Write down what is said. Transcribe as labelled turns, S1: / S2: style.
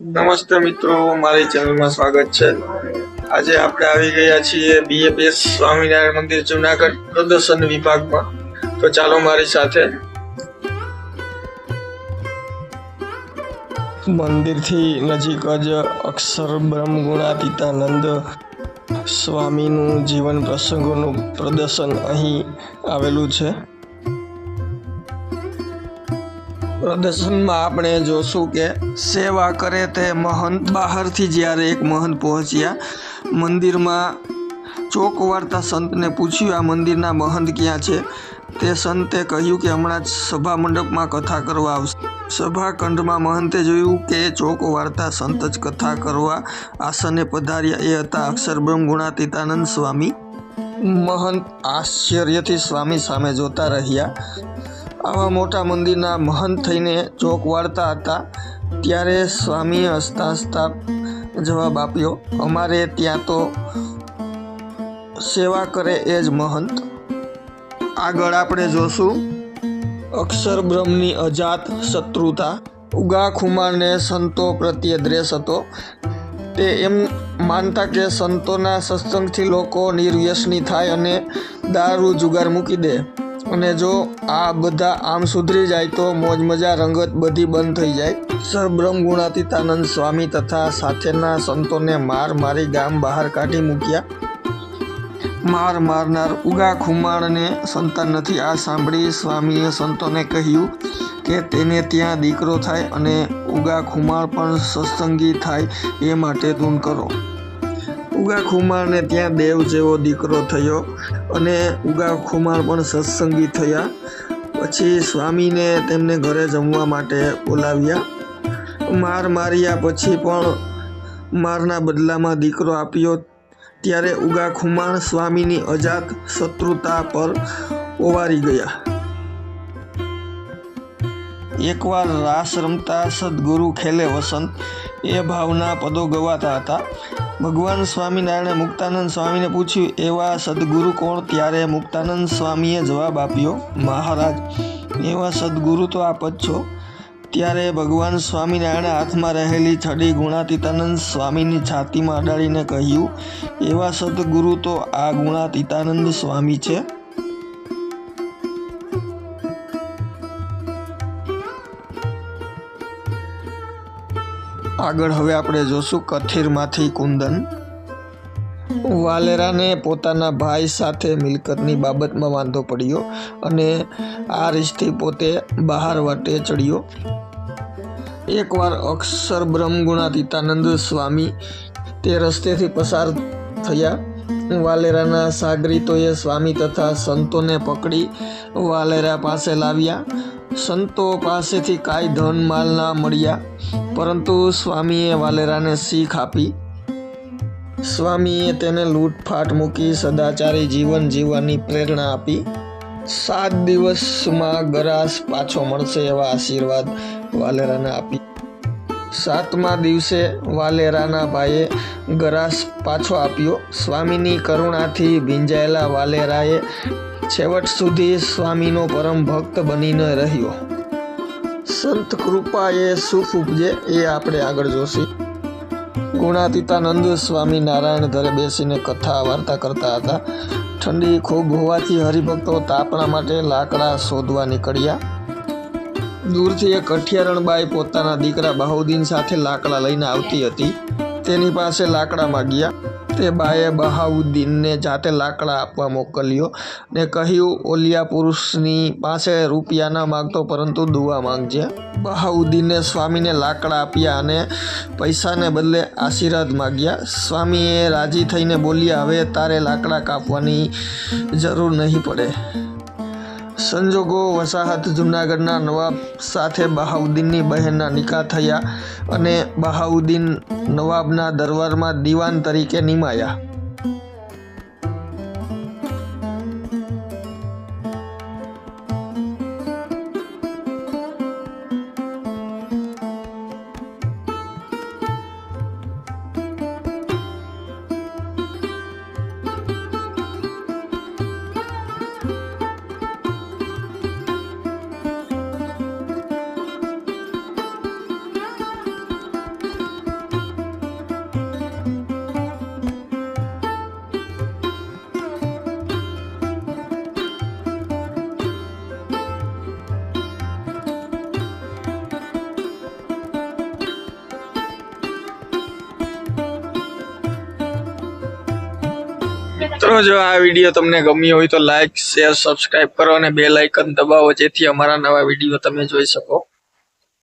S1: નમસ્તે મિત્રો, મારી ચેનલમાં સ્વાગત છે. આજે આપણે આવી ગયા છીએ બીએપીએસ સ્વામિનારાયણ મંદિર જુનાગઢ પ્રદર્શન વિભાગમાં. તો ચાલો મારી સાથે. મંદિરથી નજીક જ અક્ષર બ્રહ્મ ગુણાતીતાનંદ સ્વામીનું જીવન પ્રસંગોનું પ્રદર્શન અહીં આવેલું છે. પ્રદર્શનમાં આપણે જોશું કે સેવા કરે તે મહંત. બહારથી જ્યારે એક મહંત પહોંચ્યા, મંદિરમાં ચોક વાર્તા સંતને પૂછ્યું, આ મંદિરના મહંત ક્યાં છે? તે સંતે કહ્યું કે, હમણાં જ સભા મંડપમાં કથા કરવા આવશે. સભાખંડમાં મહંતે જોયું કે ચોક વાર્તા સંત જ કથા કરવા આસને પધાર્યા. એ હતા અક્ષર બ્રહ્મ ગુણાતીતાનંદ સ્વામી. મહંત આશ્ચર્યથી સ્વામી સામે જોતા રહ્યા. આવા મોટા મંદિરના મહંત થઈને ચોક વાળતા હતા. ત્યારે સ્વામીએ હસતા હસતા જવાબ આપ્યો, અમારે ત્યાં તો સેવા કરે એ જ મહંત. આગળ આપણે જોશું અક્ષર બ્રહ્મની અજાત શત્રુતા. ઉગા ખુમારને સંતો પ્રત્યે દ્રેસ હતો. તે એમ માનતા કે સંતોના સત્સંગથી લોકો નિર્વ્યસની થાય અને દારૂ જુગાર મૂકી દે. અને જો આ બધા આમ સુધરી જાય તો મોજ મજા રંગત બધી બંધ થઈ જાય. સરબ્રહ્મ ગુણાતીતાનંદ સ્વામી તથા સાથેના સંતોને માર મારી ગામ બહાર કાઢી મૂક્યા. માર મારનાર ઉગા ખુમાણને સંતાન નથી. આ સાંભળી સ્વામીએ સંતોને કહ્યું કે તેને ત્યાં દીકરો થાય અને ઉગા ખુમાણ પણ સત્સંગી થાય એ માટે ધૂન કરો. ઉગા ખુમારને ત્યાં દેવ જેવો દીકરો થયો અને ઉગા ખુમાર પણ સત્સંગી થયા. પછી સ્વામીને તેમને ઘરે જમવા માટે બોલાવ્યા. માર માર્યા પછી પણ મારના બદલામાં દીકરો આપ્યો. ત્યારે ઉગા ખુમાર સ્વામીની અજાત શત્રુતા પર ઓવારી ગયા. એકવાર રાસ રમતા સદગુરુ ખેલે વસંત, એ ભાવના પદો ગવાતા હતા. ભગવાન સ્વામિનારાયણે મુક્તાનંદ સ્વામીને પૂછ્યું, એવા સદગુરુ કોણ? ત્યારે મુક્તાનંદ સ્વામીએ જવાબ આપ્યો, મહારાજ, એવા સદગુરુ તો આપ જ છો. ત્યારે ભગવાન સ્વામિનારાયણે હાથમાં રહેલી છડી ગુણાતીતાનંદ સ્વામીની છાતીમાં અડાડીને કહ્યું, એવા સદગુરુ તો આ ગુણાતીતાનંદ સ્વામી છે. આગળ હવે આપણે જોશું કથિરમાંથી કુંદન. વાલેરાને પોતાના ભાઈ સાથે મિલકતની બાબતમાં વાંધો પડ્યો અને આ રીતથી પોતે બહાર વાટે ચડ્યો. એકવાર અક્ષર બ્રહ્મ ગુણાતીતાનંદ સ્વામી તે રસ્તેથી પસાર થયા. વાલેરાના સાગરીતોએ સ્વામી તથા સંતોને પકડી વાલેરા પાસે લાવ્યા. સંતો પાસેથી કાંઈ ધન માલ ના મળ્યા. પરંતુ સ્વામીએ વાલેરાને શીખ આપી. સ્વામીએ તેને લૂંટફાટ મૂકી સદાચારી જીવન જીવવાની પ્રેરણા આપી. સાત દિવસમાં ગરાસ પાછો મળશે એવા આશીર્વાદ વાલેરાને આપી. સાતમા દિવસે વાલેરાના ભાઈએ ગરાસ પાછો આપ્યો. સ્વામીની કરુણાથી ભીંજાયેલા વાલેરાએ છેવટ સુધી સ્વામીનો પરમ ભક્ત બનીને રહ્યો. સંત કૃપા એ સુખ ઉપજે એ આપણે આગળ જોશી. ગુણાતીતાનંદ સ્વામી નારાયણ ઘરે બેસીને કથા વાર્તા કરતા હતા. ઠંડી ખૂબ હોવાથી હરિભક્તો તાપણા માટે લાકડા શોધવા નીકળ્યા. દૂરથી એક કઠિયારણબાઈ પોતાના દીકરા બહાઉદ્દીન સાથે લાકડા લઈને આવતી હતી. તેની પાસે લાકડા માગ્યા તે બાએ બહાઉદ્દીનને જાતે લાકડા આપવા મોકલ્યો ને કહ્યું, ઓલિયા પુરુષની પાસે રૂપિયા ન માગતો, પરંતુ દુઆ માંગજે. બહાઉદ્દીને સ્વામીને લાકડા આપ્યા અને પૈસાને બદલે આશીર્વાદ માગ્યા સ્વામીએ રાજી થઈને બોલ્યા, હવે તારે લાકડા કાપવાની જરૂર નહીં પડે. સંજોગો વસાહત જુનાગઢના નવાબ સાથે બહાઉદ્દીનની બહેનના નિકાહ થયા અને બહાઉદ્દીન નવાબના દરબારમાં દીવાન તરીકે નિમાયા. મિત્રો, જો આ વીડિયો તમને ગમ્યો હોય તો લાઈક શેર સબસ્ક્રાઈબ કરો અને બે લાઇકન દબાવો જેથી અમારા નવા વીડિયો તમે જોઈ શકો.